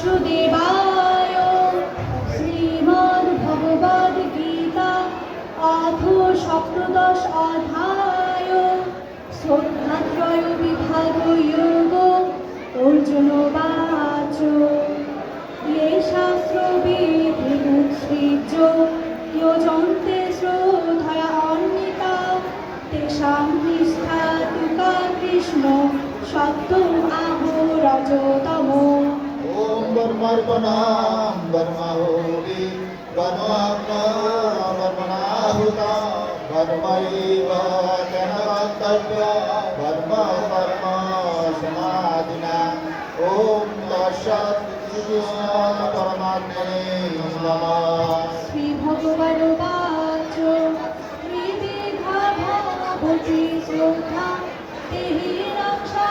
वासुदेवाय श्रीमद्भगवद्गीता अधो सप्तदश अध्याय श्रद्धात्रय विभागयोग अर्जुनवाच ये शास्त्रवेदिमुत्सृज्य यो जन्ते श्रोधया अन्विता तेषां निष्ठा तुका कृष्ण सत्त्वम् आहो रजतमो বর্মার প্রণাম বর্মা হোবি বর্মাগ্না বর্মণাহুতা বর্মৈব জনবক্তব্য বর্ম বর্ম সমাধিনা। ওম তৎসৎ শ্রী ভগবান বাচ শ্রদ্ধা তেহি রক্ষা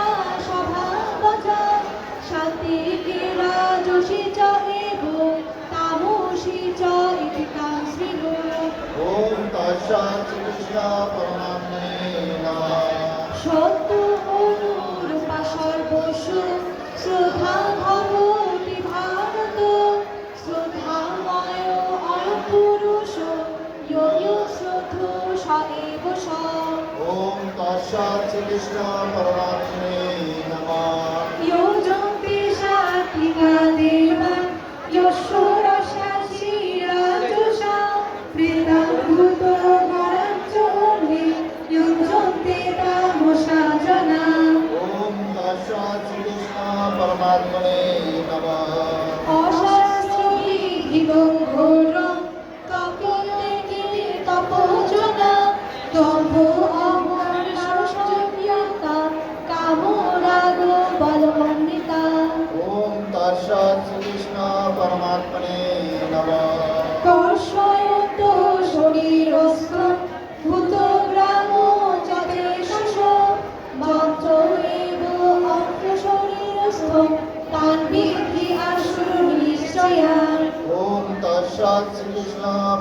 সত্য অনুরূপা সর্বস্ব শ্রদ্ধা ভগবতী ভারত শ্রদ্ধাময় অপুরুষ যোগী শ্রদ্ধ সদেব স ওম তৎসাৎ শ্রীকৃষ্ণ পরমাত্মা ॐ तस्सत् श्रीकृष्ण परमात्मने नमः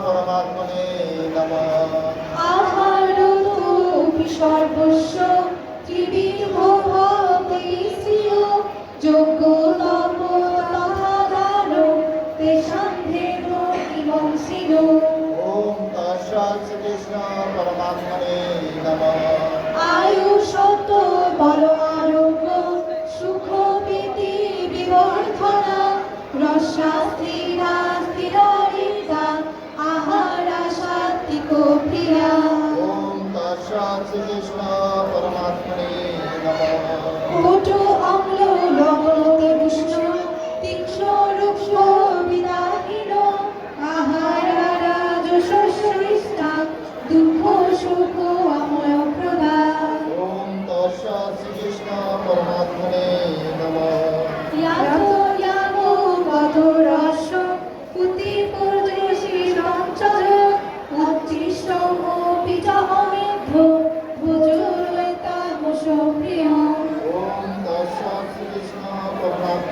পরমাত্মনে নমঃ। আহারো সর্বস্ব যোগ্য তপ তথাগারো তেষাং ধেন ইমং শ্রীকৃষ্ণ mucho.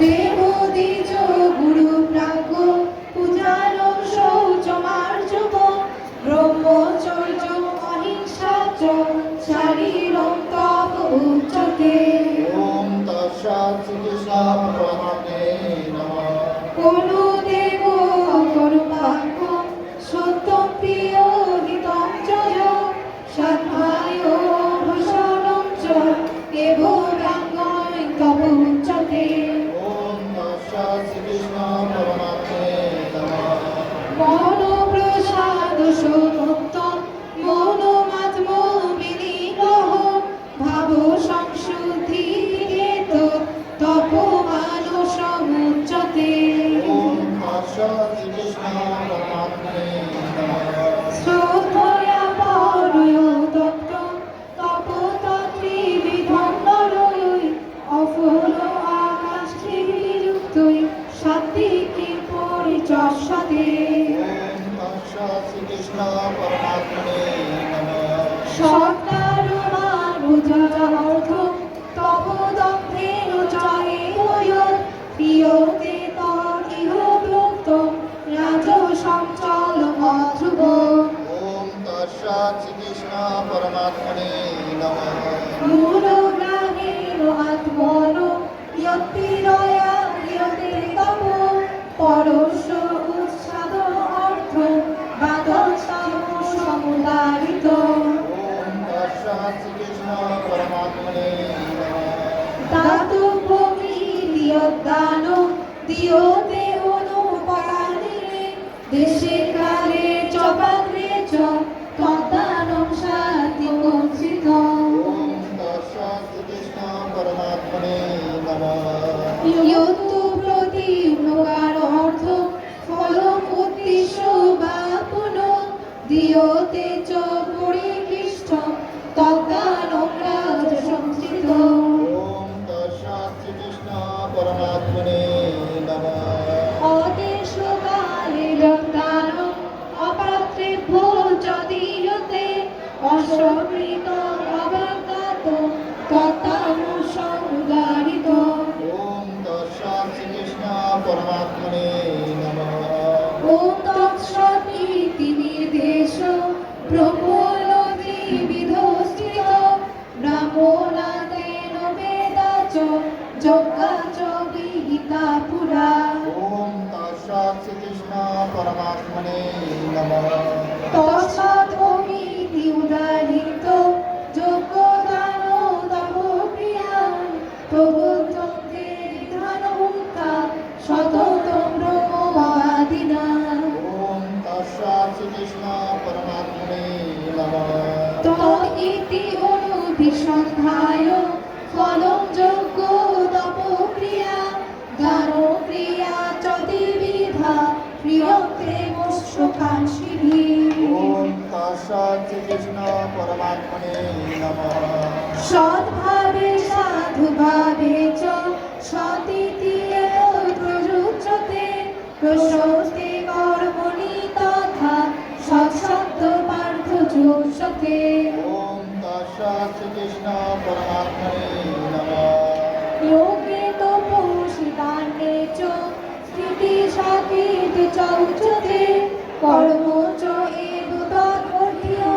de ভক্ত সত্তার অর্থ তপদগ্ধের জয়ে প্রিয়তে তরিহ প্লুত রাজ সঞ্চল অধ্রুব। ওম তৎসাৎ শ্রীকৃষ্ণ পরমাত্মনে দিয়দান দিয়তে অনুপকারে দেশে অসমৃত অবজ্ঞাত তত্তানুসংগারিত ওম তৎসাৎ শ্রীকৃষ্ণ পরমাত্মনে। ফলম যোগ্য দান ক্রিয়া চ দ্বিবিধা প্রিয়তে মোক্ষকাঙ্ক্ষিভি ওম তৎসাৎ শ্রীকৃষ্ণ পরমাত্মনে নমঃ। সদ্ভাবে সাধুভাবে চ সতীতি এত প্রযুজ্যতে প্রশস্তে কর্মণি তথা সৎশব্দ পার্থ যোষ্যতে ওম নমঃ। যোগে তপসিতান্নে চ স্থিতি সাকিত চ উচ্যতে কর্ম চ এব তদ্গঠিয়া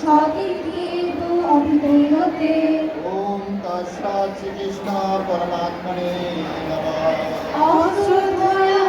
সতীতি এব অভিধেয়তে ওম তৎসাৎ শ্রীকৃষ্ণ পরমাত্মনে নমঃ অশ্রদ্ধয়া